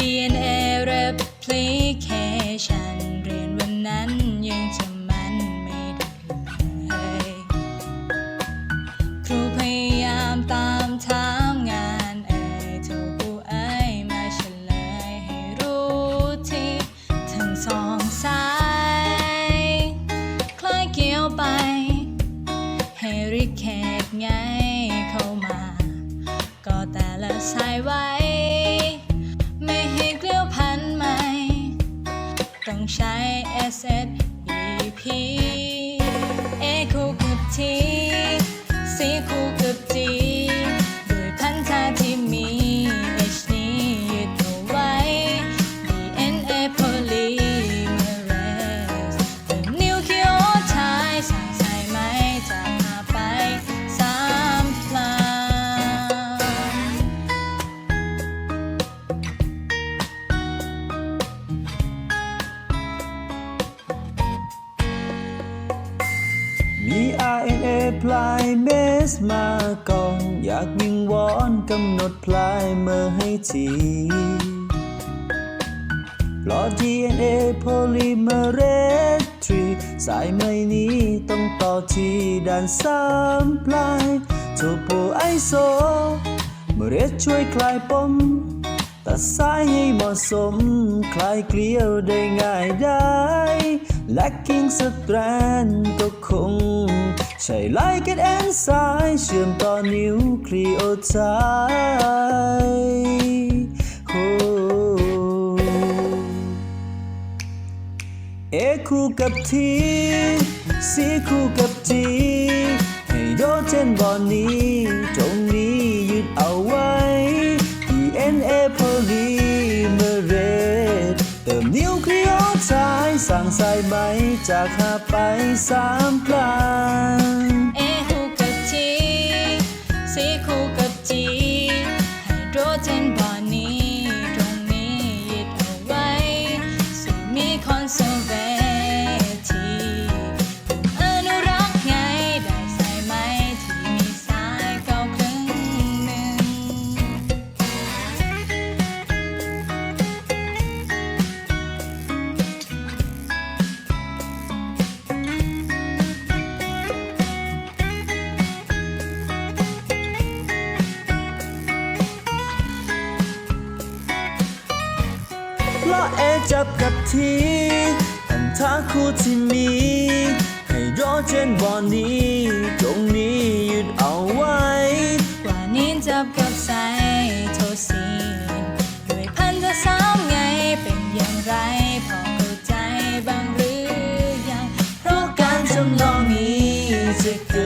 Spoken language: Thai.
DNA replication เรียนวันนั้นยังจำมันไม่ได้เลยครูพยายามตามถามงานเอ่ยเธอผู้เอ้ยมาเฉลยให้รู้ที่ทั้งสองสายคล้ายเกี่ยวไปให้ริแขกไงเข้ามา ก็แต่ละสายไว้ ใช้ S S E P เอคู่กับ T C คู่กับ G พลายเมสมาก่อน อยากวิงวอนกำหนดพลายเมื่อให้ทีรอ DNA polymerase 3สายไหมนี้ต้องต่อที่ด้านสามปลายโทโปไอโซเมล็ดช่วยคลายปมตัดสายให้เหมาะสม คลายเกลียวได้ง่ายได้ lacking strand ก็คง ใช่ไลค์แอนไซม์เชื่อมต่อนิวคลีโอไทด์โอ้เอคู่กับทีซีคู่กับจีให้โดเจนบอนนี้ สั่งสายไหมจากหาไปสามปลาง A คู่กับ T C คู่กับ G ไฮโดรเจนบอนนี้ ตรงนี้ยึดเอาไว้ซีมีคอนเซอร์เว ล้อเอจับกับทีอันท่าคู่ที่มี ให้รอเจนวันนี้ ตรงนี้ยืดเอาไว้วันนี้จับกับใสโทสีด้วยพันจะสามไงเป็นอย่างไรพอเข้าใจบ้างหรือยัง เพราะการจำลองนี้จะเกิด